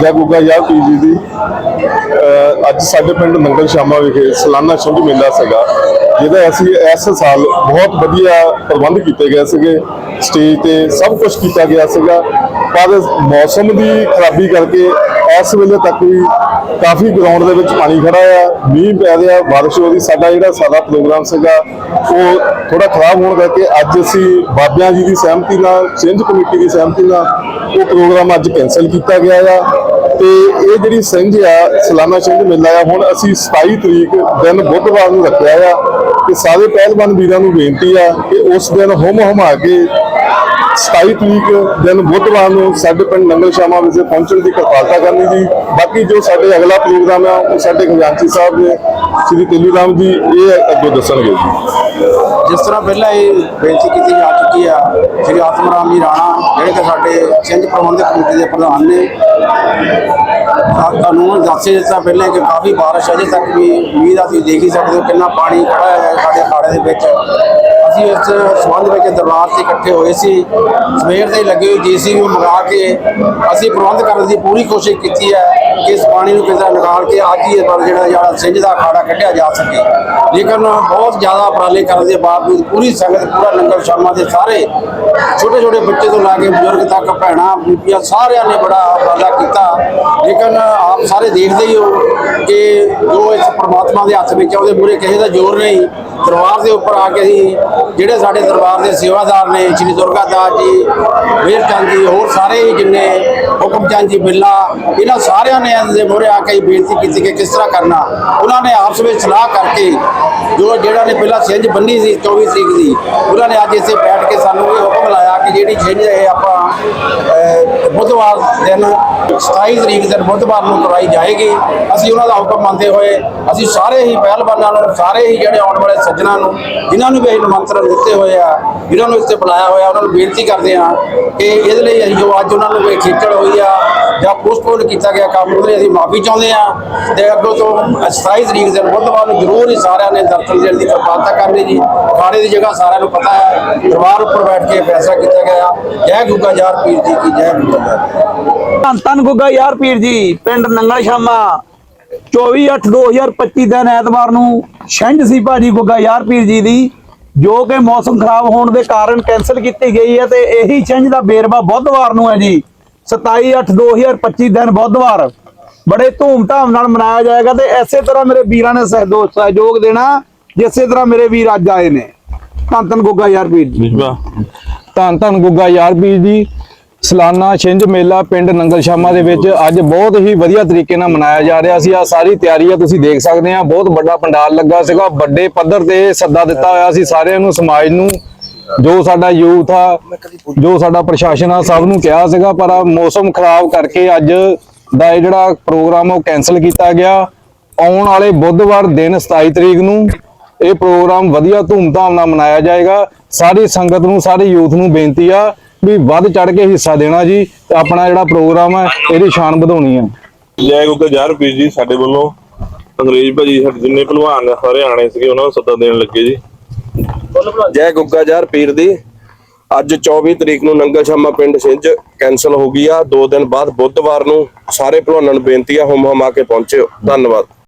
ਜੈ ਗੁੱਗਾ ਯਾਰ ਪੀ ਜੀ ਦੀ। ਅੱਜ ਸਾਡੇ ਪਿੰਡ ਮੰਗਲ ਸ਼ਾਮਾ ਵਿਖੇ ਸਾਲਾਨਾ ਛਿੰਝ ਮੇਲਾ ਸੀਗਾ, ਜਿਹਦਾ ਅਸੀਂ ਇਸ ਸਾਲ ਬਹੁਤ ਵਧੀਆ ਪ੍ਰਬੰਧ ਕੀਤੇ ਗਏ ਸੀਗੇ। ਸਟੇਜ ਤੇ ਸਭ ਕੁਝ ਕੀਤਾ ਗਿਆ ਸੀਗਾ, ਪਰ ਮੌਸਮ ਦੀ ਖਰਾਬੀ ਕਰਕੇ ਇਸ ਵੇਲੇ ਤੱਕ ਵੀ ਕਾਫੀ ਗਰਾਊਂਡ ਦੇ ਵਿੱਚ ਪਾਣੀ ਖੜਾ ਆ ਮੀਂਹ ਪੈ ਰਿਹਾ, ਬਾਰਿਸ਼ ਹੋ ਰਹੀ, ਸਾਡਾ ਜਿਹੜਾ ਸਾਦਾ ਪ੍ਰੋਗਰਾਮ ਸੀਗਾ, ਉਹ ਥੋੜਾ ਖਰਾਬ ਹੋਣ ਕਰਕੇ ਅੱਜ ਅਸੀਂ ਬਾਬਿਆਂ ਜੀ ਦੀ ਸਹਿਮਤੀ ਨਾਲ ਸਿੰਝ ਕਮੇਟੀ ਦੀ ਸਹਿਮਤੀ ਨਾਲ ਉਹ ਪ੍ਰੋਗਰਾਮ ਅੱਜ ਕੈਨਸਲ ਕੀਤਾ ਗਿਆ ਆ। ਤੇ ਇਹ ਜਿਹੜੀ ਸਿੰਝ ਆ, ਸਲਾਨਾ ਸਿੰਝ ਮੇਲਾ ਆ, ਹੁਣ ਅਸੀਂ 27 ਤਰੀਕ ਦਿਨ ਬੁੱਧਵਾਰ ਨੂੰ ਰੱਖਿਆ ਆ। ਤੇ ਸਾਰੇ ਪਹਿਲਵਾਨ ਵੀਰਾਂ ਨੂੰ ਬੇਨਤੀ ਆ ਕਿ ਉਸ ਦਿਨ ਹੁਮ ਹੁਮਾ ਕੇ 27 ਤਰੀਕ ਦਿਨ ਬੁੱਧਵਾਰ ਨੂੰ ਸਾਡੇ ਪਿੰਡ ਨੰਗਲ ਸ਼ਾਮਾ ਵਿਖੇ ਪਹੁੰਚਣ ਦੀ ਕਿਰਪਾਲਤਾ ਕਰਨੀ ਜੀ ਬਾਕੀ ਜੋ ਸਾਡੇ ਅਗਲਾ ਪ੍ਰੋਗਰਾਮ ਆ ਉਹ ਸਾਡੇ ਖਜ਼ਾਨਚੀ ਸਾਹਿਬ ਨੇ, ਸ੍ਰੀ ਤੇਲੂ ਰਾਮ ਜੀ, ਇਹ ਅੱਗੇ ਦੱਸਣਗੇ ਜੀ। ਜਿਸ ਤਰ੍ਹਾਂ ਪਹਿਲਾਂ ਇਹ ਬੇਨਤੀ ਕੀਤੀ ਜਾ ਚੁੱਕੀ ਆ, ਸ਼੍ਰੀ ਆਤਮ ਰਾਮ ਜੀ ਰਾਣਾ, ਜਿਹੜੇ ਕਿ ਸਾਡੇ ਸਿੰਘ ਪ੍ਰਬੰਧਕ ਕਮੇਟੀ ਦੇ ਪ੍ਰਧਾਨ ਨੇ, ਤਾਂ ਕਾਨੂੰਨ ਦੱਸੇ ਦਿੱਤਾ ਪਹਿਲਾਂ ਕਿ ਕਾਫੀ ਬਾਰਿਸ਼ ਅਜੇ ਤੱਕ ਵੀ ਉਮੀਦ ਆ, ਤੁਸੀਂ ਦੇਖ ਹੀ ਸਕਦੇ ਹੋ ਕਿੰਨਾ ਪਾਣੀ ਖੜਾ ਹੈ ਸਾਡੇ ਖਾੜੇ ਦੇ ਵਿੱਚ। ਅਸੀਂ ਇਸ ਸੰਬੰਧ ਵਿੱਚ ਦਰਬਾਰ ਤੇ ਇਕੱਠੇ ਹੋਏ ਸੀ। ਸਵੇਰ ਦੇ ਲੱਗੇ ਹੋਏ ਜੀਸੀਬੀ ਮੰਗਾ ਕੇ ਅਸੀਂ ਪ੍ਰਬੰਧ ਕਰਨ ਦੀ ਪੂਰੀ ਕੋਸ਼ਿਸ਼ ਕੀਤੀ ਹੈ ਕਿ ਇਸ ਪਾਣੀ ਨੂੰ ਕਿਸ ਤਰ੍ਹਾਂ ਨਿਕਾਲ ਕੇ ਅੱਜ ਹੀ ਇਸ ਪਰ ਜਿਹੜਾ ਜਿਹੜਾ ਸਿੰਝ ਦਾ ਅਖਾੜਾ ਕੱਢਿਆ ਜਾ ਸਕੇ। ਲੇਕਿਨ ਬਹੁਤ ਜ਼ਿਆਦਾ ਉਪਰਾਲੇ ਕਰਨ ਦੇ ਬਾਵਜੂਦ ਪੂਰੀ ਸੰਗਤ, ਪੂਰਾ ਲੰਗਰ ਸ਼ਾਮਾਂ ਦੇ ਸਾਰੇ ਛੋਟੇ ਛੋਟੇ ਬੱਚੇ ਤੋਂ ਲਾ ਕੇ ਬਜ਼ੁਰਗ ਤੱਕ, ਭੈਣਾਂ, ਬੀਬੀਆਂ ਸਾਰਿਆਂ ਨੇ ਬੜਾ ਉਪਰਾਲਾ ਕੀਤਾ। ਲੇਕਿਨ ਆਪ ਸਾਰੇ ਦੇਖਦੇ ਹੀ ਹੋ ਕਿ ਜੋ ਇਸ ਪ੍ਰਮਾਤਮਾ ਦੇ ਹੱਥ ਵਿੱਚ ਹੈ ਉਹਦੇ ਮੂਹਰੇ ਕਿਸੇ ਦਾ ਜ਼ੋਰ ਨਹੀਂ। ਦਰਬਾਰ ਦੇ ਉੱਪਰ ਆ ਕੇ ਅਸੀਂ ਜਿਹੜੇ ਸਾਡੇ ਦਰਬਾਰ ਦੇ ਸੇਵਾਦਾਰ ਨੇ, ਸ਼੍ਰੀ ਦੁਰਗਾ ਦਾਸ ਜੀ ਵੀਰ ਚੰਦ ਜੀ, ਹੋਰ ਸਾਰੇ ਹੀ ਜਿੰਨੇ ਹੁਕਮ ਚੰਦ ਜੀ, ਬਿੱਲਾ, ਇਹਨਾਂ ਸਾਰਿਆਂ ਨੇ ਇਹਦੇ ਮੂਹਰੇ ਆ ਕੇ ਬੇਨਤੀ ਕੀਤੀ ਕਿ ਕਿਸ ਤਰ੍ਹਾਂ ਕਰਨਾ। ਉਹਨਾਂ ਨੇ ਆਪਸ ਵਿੱਚ ਸਲਾਹ ਕਰਕੇ ਜੋ ਜਿਹੜਾ ਨੇ ਪਹਿਲਾਂ ਸਿੰਝ ਬੰਨੀ ਸੀ 24 ਤਰੀਕ ਦੀ, ਉਹਨਾਂ ਨੇ ਅੱਜ ਇੱਥੇ ਬੈਠ ਕੇ ਸਾਨੂੰ ਇਹ ਹੁਕਮ ਲਾਇਆ ਕਿ ਜਿਹੜੀ ਛਿੰਝ ਇਹ ਆਪਾਂ ਬੁੱਧਵਾਰ ਦਿਨ 27 ਤਰੀਕ ਦਿਨ ਬੁੱਧਵਾਰ ਨੂੰ ਕਰਵਾਈ ਜਾਏਗੀ। ਅਸੀਂ ਉਹਨਾਂ ਦਾ ਹੁਕਮ ਮੰਨਦੇ ਹੋਏ ਅਸੀਂ ਸਾਰੇ ਹੀ ਪਹਿਲਵਾਨਾਂ ਨੂੰ, ਸਾਰੇ ਹੀ ਜਿਹੜੇ ਆਉਣ ਵਾਲੇ ਸੱਜਣਾਂ ਨੂੰ, ਜਿਨ੍ਹਾਂ ਨੂੰ ਵੀ ਅਸੀਂ ਨਿਮੰਤਰਣ ਦਿੱਤੇ ਹੋਏ ਆ, ਜਿਨ੍ਹਾਂ ਨੂੰ ਇੱਥੇ ਬੁਲਾਇਆ ਹੋਇਆ, ਉਹਨਾਂ ਨੂੰ ਬੇਨਤੀ ਕਰਦੇ ਆ ਕਿ ਇਹਦੇ ਲਈ ਅਸੀਂ ਜੋ ਅੱਜ ਉਹਨਾਂ ਨੂੰ ਕੋਈ ਖੇਚਲ ਹੋਈ ਆ ਜਾਂ ਪੋਸਟਪੋਨ ਕੀਤਾ ਗਿਆ ਕੰਮ, ਉਹਦੇ ਲਈ ਅਸੀਂ ਮਾਫੀ ਚਾਹੁੰਦੇ ਆ ਤੇ ਅੱਗੋਂ ਤੋਂ 27 ਤਰੀਕ ਦਿਨ ਬੁੱਧਵਾਰ ਨੂੰ ਜ਼ਰੂਰ ਹੀ ਸਾਰਿਆਂ ਨੇ ਦਰਸ਼ਨ ਦੇਣ ਦੀ ਕਿਰਪਾਲਤਾ ਕਰਨੀ ਜੀ। ਖਾਣੇ ਦੀ ਜਗ੍ਹਾ ਸਾਰਿਆਂ ਨੂੰ ਪਤਾ ਹੈ, ਦਰਬਾਰ ਉੱਪਰ ਬੈਠ ਕੇ ਫੈਸਲਾ ਕੀਤਾ ਗਿਆ। ਜੈ ਗੁੱਗਾ ਯਾਰ ਪੀਰ ਜੀ ਕੀ ਜੈ ਗੁੱਗਾ ਧੰਨ ਧੰਨ ਗੁੱਗਾ ਯਾਰ ਪੀਰ ਜੀ, ਪਿੰਡ ਨੰਗਲ ਸ਼ਾਮਾ। 24/8/2025 ਦਿਨ ਐਤਵਾਰ ਨੂੰ ਛਿੰਝ ਸੀ ਭਾਜੀ ਗੁੱਗਾ ਯਾਰ ਪੀਰ ਜੀ ਦੀ, ਜੋ ਕਿ ਮੌਸਮ ਖਰਾਬ ਹੋਣ ਦੇ ਕਾਰਨ ਕੈਨਸਲ ਕੀਤੀ ਗਈ ਹੈ ਤੇ ਇਹੀ ਛੰਝ ਦਾ ਬੇਰਵਾ ਬੁੱਧਵਾਰ ਨੂੰ ਹੈ ਜੀ। 27/8/2025 ਦਿਨ ਬੁੱਧਵਾਰ। ਬੜੇ ਧੂਮ-ਧਾਮ ਨਾਲ ਮਨਾਇਆ ਜਾਏਗਾ ਤੇ ਐਸੇ ਤਰ੍ਹਾਂ ਮੇਰੇ ਵੀਰਾਂ ਨੇ ਸਹਿਦੋ- ਸਹਿਯੋਗ ਦੇਣਾ, ਜਿਸੇ ਤਰ੍ਹਾਂ ਮੇਰੇ ਵੀਰ ਅੱਜ ਆਏ ਨੇ। ਧੰਨ ਧੰਨ ਗੁੱਗਾ ਯਾਰ ਪੀਰ ਜੀ। ਧੰਨ ਧੰਨ ਗੁੱਗਾ ਯਾਰ ਪੀਰ ਜੀ। ਸਲਾਨਾ ਛਿੰਝ ਮੇਲਾ ਪਿੰਡ ਨੰਗਲ ਸ਼ਾਮਾ ਦੇ ਵਿੱਚ ਅੱਜ ਬਹੁਤ ਹੀ ਵਧੀਆ ਤਰੀਕੇ ਨਾਲ ਮਨਾਇਆ ਜਾ ਰਿਹਾ ਸੀ। ਆ ਸਾਰੀ ਤਿਆਰੀ ਆ ਤੁਸੀਂ ਦੇਖ ਸਕਦੇ ਆ। ਬਹੁਤ ਵੱਡਾ ਪੰਡਾਲ ਲੱਗਾ ਸੀਗਾ। ਵੱਡੇ ਪੱਧਰ ਤੇ ਸੱਦਾ ਦਿੱਤਾ ਹੋਇਆ ਸੀ ਸਾਰਿਆਂ ਨੂੰ, ਸਮਾਜ ਨੂੰ। ਜੋ ਸਾਡਾ ਯੂਥ ਆ, ਜੋ ਸਾਡਾ ਪ੍ਰਸ਼ਾਸਨ ਆ, ਸਭ ਨੂੰ ਕਿਹਾ ਸੀਗਾ, ਪਰ ਆਹ ਮੌਸਮ ਖਰਾਬ ਕਰਕੇ ਅੱਜ ਦਾ ਇਹ ਜਿਹੜਾ ਪ੍ਰੋਗਰਾਮ ਉਹ ਕੈਨਸਲ ਕੀਤਾ ਗਿਆ। ਆਉਣ ਵਾਲੇ ਬੁੱਧਵਾਰ ਦਿਨ 27 ਤਰੀਕ ਨੂੰ ਇਹ ਪ੍ਰੋਗਰਾਮ ਵਧੀਆ ਧੂਮਧਾਮ ਨਾਲ ਮਨਾਇਆ ਜਾਏਗਾ। ਸਾਰੀ ਸੰਗਤ ਨੂੰ, ਸਾਰੇ ਯੂਥ ਨੂੰ ਬੇਨਤੀ ਆ ਵੀ ਵੱਧ ਚੜ ਕੇ ਹਿੱਸਾ ਦੇਣਾ ਜੀ ਤੇ ਆਪਣਾ ਜਿਹੜਾ ਪ੍ਰੋਗਰਾਮ ਹੈ ਇਹਦੀ ਸ਼ਾਨ ਵਧਾਉਣੀ ਆ ਜੈ ਗੁੱਗਾ ਯਾਰ ਪੀ ਜੀ ਸਾਡੇ ਵੱਲੋਂ ਅੰਗਰੇਜ਼ ਭਾਜੀ ਸਾਡੇ ਜਿੰਨੇ ਪਹਿਲਵਾਨ ਨੇ ਸਾਰੇ ਆਣੇ ਸੀਗੇ ਉਹਨਾਂ ਨੂੰ ਸੱਦਾ ਦੇਣ ਲੱਗੇ ਜੀ। ਜੈ ਗੁੱਗਾ ਯਾਰ ਪੀਰ ਦੀ ਅੱਜ 24 ਤਰੀਕ ਨੂੰ ਨੰਗਲ ਸ਼ਾਮਾ ਪਿੰਡ ਸਿੰਝ ਕੈਨਸਲ ਹੋ ਗਈ ਆ। ਦੋ ਦਿਨ ਬਾਅਦ ਬੁੱਧਵਾਰ ਨੂੰ ਸਾਰੇ ਭਲਵਾਨਾਂ ਨੂੰ ਬੇਨਤੀ ਆ ਹੁਮ ਹੁਮ ਆ ਕੇ ਪਹੁੰਚਿਓ। ਧੰਨਵਾਦ।